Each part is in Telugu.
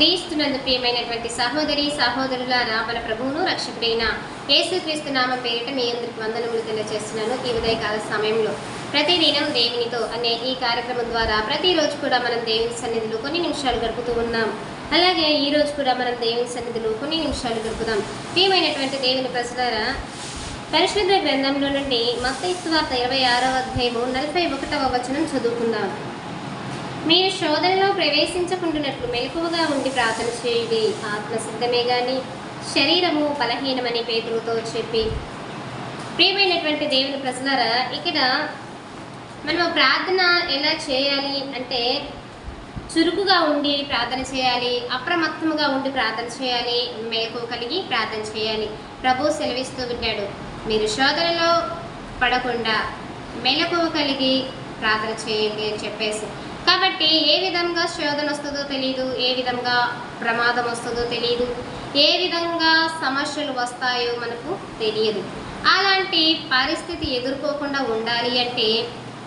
క్రీస్తునందు ప్రియమైనటువంటి సహోదరి సహోదరుల రామల ప్రభువును రక్షకుడైన యేసుక్రీస్తు నామ పేరిట మీ అందరికి వందనములు తెలియజేస్తున్నాను. ఈ ఉదయకాల సమయంలో ప్రతిదినం దేవునితో అనే ఈ కార్యక్రమం ద్వారా ప్రతిరోజు కూడా మనం దేవుని సన్నిధిలో కొన్ని నిమిషాలు గడుపుతూ ఉన్నాం. అలాగే ఈ రోజు కూడా మనం దేవుని సన్నిధిలో కొన్ని నిమిషాలు గడుపుదాం. ప్రియమైనటువంటి దేవుని ప్రజలారా పరిశుద్ధ గ్రంథంలో నుండి మత వార్త ఇరవై ఆరవ అధ్యాయము నలభై ఒకటవ వచనం చదువుకుందాం. మీరు శోధనలో ప్రవేశించకుండానట్లు మెలకువగా ఉండి ప్రార్థన చేయండి. ఆత్మ సిద్ధమే కానీ శరీరము బలహీనమని పేతులతో చెప్పి ప్రియమైనటువంటి దేవుని ప్రజలారా ఇక్కడ మనము ప్రార్థన ఎలా చేయాలి అంటే చురుకుగా ఉండి ప్రార్థన చేయాలి అప్రమత్తముగా ఉండి ప్రార్థన చేయాలి మేకు కలిగి ప్రార్థన చేయాలి. ప్రభు సెలవిస్తూ ఉన్నాడు మీరు శోధనలో పడకుండా మెలకువ కలిగి ప్రార్థన చేయండి అని చెప్పేసి. కాబట్టి ఏ విధంగా శోధన వస్తుందో తెలియదు ఏ విధంగా ప్రమాదం వస్తుందో తెలియదు ఏ విధంగా సమస్యలు వస్తాయో మనకు తెలియదు. అలాంటి పరిస్థితి ఎదుర్కోకుండా ఉండాలి అంటే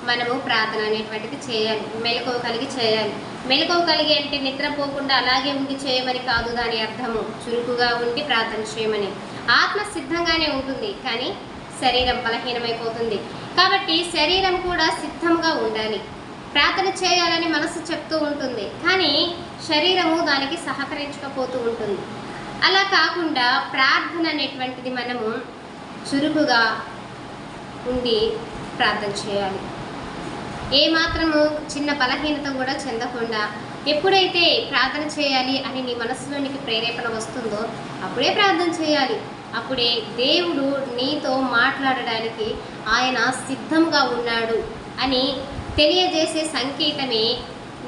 మనము ప్రార్థన అనేటువంటిది చేయాలి మెలకువ కలిగి చేయాలి. మెలకువ కలిగి అంటే నిద్రపోకుండా అలాగే ఉండి చేయమని కాదు దాని అర్థము చురుకుగా ఉండి ప్రార్థన చేయమని. ఆత్మ సిద్ధంగానే ఉంటుంది కానీ శరీరం బలహీనమైపోతుంది. కాబట్టి శరీరం కూడా సిద్ధంగా ఉండాలి. ప్రార్థన చేయాలని మనసు చెప్తూ ఉంటుంది. కానీ శరీరము దానికి సహకరించకపోతూ ఉంటుంది. అలా కాకుండా ప్రార్థన అనేటువంటిది మనము చురుకుగా ఉండి ప్రార్థన చేయాలి. ఏ మాత్రము చిన్న బలహీనత కూడా చెందకుండా ఎప్పుడైతే ప్రార్థన చేయాలి అని నీ మనసులోనికి ప్రేరేపణ వస్తుందో అప్పుడే ప్రార్థన చేయాలి. అప్పుడే దేవుడు నీతో మాట్లాడడానికి ఆయన సిద్ధంగా ఉన్నాడు అని తెలియజేసే సంకేతమే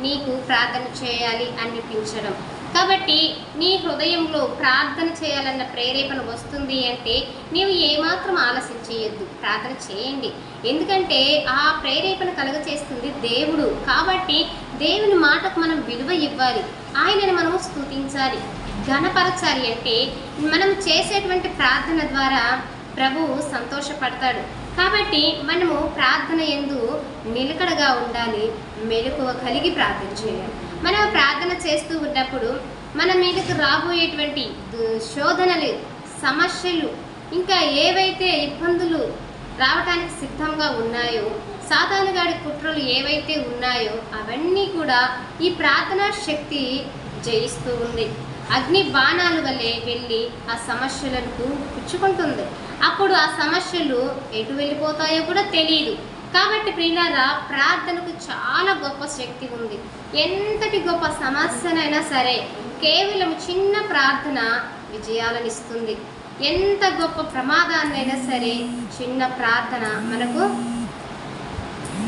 నీకు ప్రార్థన చేయాలి అనిపించడం. కాబట్టి నీ హృదయంలో ప్రార్థన చేయాలన్న ప్రేరేపణ వస్తుంది అంటే నీవు ఏమాత్రం ఆలస్యం చేయొద్దు. ప్రార్థన చేయండి. ఎందుకంటే ఆ ప్రేరేపణ కలుగచేస్తుంది దేవుడు. కాబట్టి దేవుని మాటకు మనం విలువ ఇవ్వాలి. ఆయనను మనం స్థుతించాలి ఘనపరచాలి అంటే మనం చేసేటువంటి ప్రార్థన ద్వారా ప్రభువు సంతోషపడతాడు. కాబట్టి మనము ప్రార్థన ఎందు నిలకడగా ఉండాలి మెలకువ కలిగి ప్రార్థన చేయాలి మనం ప్రార్థన చేస్తూ ఉన్నప్పుడు మన మీదకు రాబోయేటువంటి శోధనలు సమస్యలు ఇంకా ఏవైతే ఇబ్బందులు రావటానికి సిద్ధంగా ఉన్నాయో సాతానుగాడి కుట్రలు ఏవైతే ఉన్నాయో అవన్నీ కూడా ఈ ప్రార్థనా శక్తి జయిస్తూ ఉంది. అగ్ని బాణాలు వలె వెళ్ళి ఆ సమస్యలకు పుచ్చుకుంటుంది అప్పుడు ఆ సమస్యలు ఎటు వెళ్ళిపోతాయో కూడా తెలియదు కాబట్టి ప్రియులారా ప్రార్థనకు చాలా గొప్ప శక్తి ఉంది. ఎంతటి గొప్ప సమస్యనైనా సరే కేవలం చిన్న ప్రార్థన విజయాలను ఇస్తుంది. ఎంత గొప్ప ప్రమాదాన్నైనా సరే చిన్న ప్రార్థన మనకు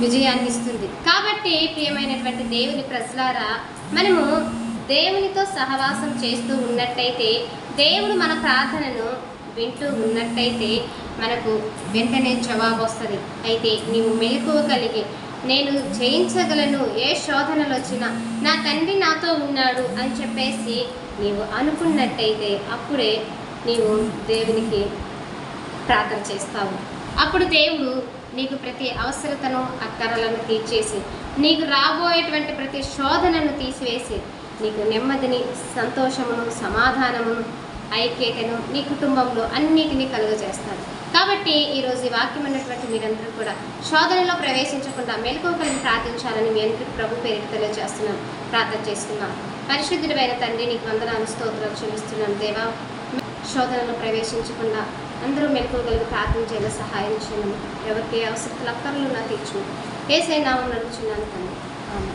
విజయాన్ని ఇస్తుంది. కాబట్టి ప్రియమైనటువంటి దేవుని ప్రజలారా మనము దేవునితో సహవాసం చేస్తూ ఉన్నట్టయితే దేవుడు మన ప్రార్థనను వింటూ ఉన్నట్టయితే మనకు వెంటనే జవాబు వస్తుంది అయితే నీవు మెలకువ కలిగి నేను జయించగలను ఏ శోధనలు వచ్చినా నా తండ్రి నాతో ఉన్నాడు అని చెప్పేసి నీవు అనుకున్నట్టయితే అప్పుడే నీవు దేవునికి ప్రార్థన చేస్తావు. అప్పుడు దేవుడు నీకు ప్రతి అవసరతను అక్కరలను తీర్చేసి నీకు రాబోయేటువంటి ప్రతి శోధనను తీసివేసి నీకు నెమ్మదిని సంతోషమును సమాధానమును ఐక్యతను నీ కుటుంబంలో అన్నిటినీ కలుగజేస్తాడు కాబట్టి ఈరోజు ఈ వాక్యం అన్నటువంటి మీరందరూ కూడా శోధనలో ప్రవేశించకుండా మెలకువలను ప్రార్థించాలని మీ అందరికీ ప్రభు పేరు తెలియజేస్తున్నాను. ప్రార్థన చేస్తున్నాం పరిశుద్ధుడైన తండ్రి నీకు వందనాలు స్తోత్రాలు చెల్లిస్తున్నాను దేవా శోధనలో ప్రవేశించకుండా అందరూ మెలకువలను ప్రార్థన చేయాలి సహాయం చేయను ఎవరికి అవసరం అక్కర్లు నా తీర్చు ఏసైనా నామం నడుచున్నాను తండ్రి.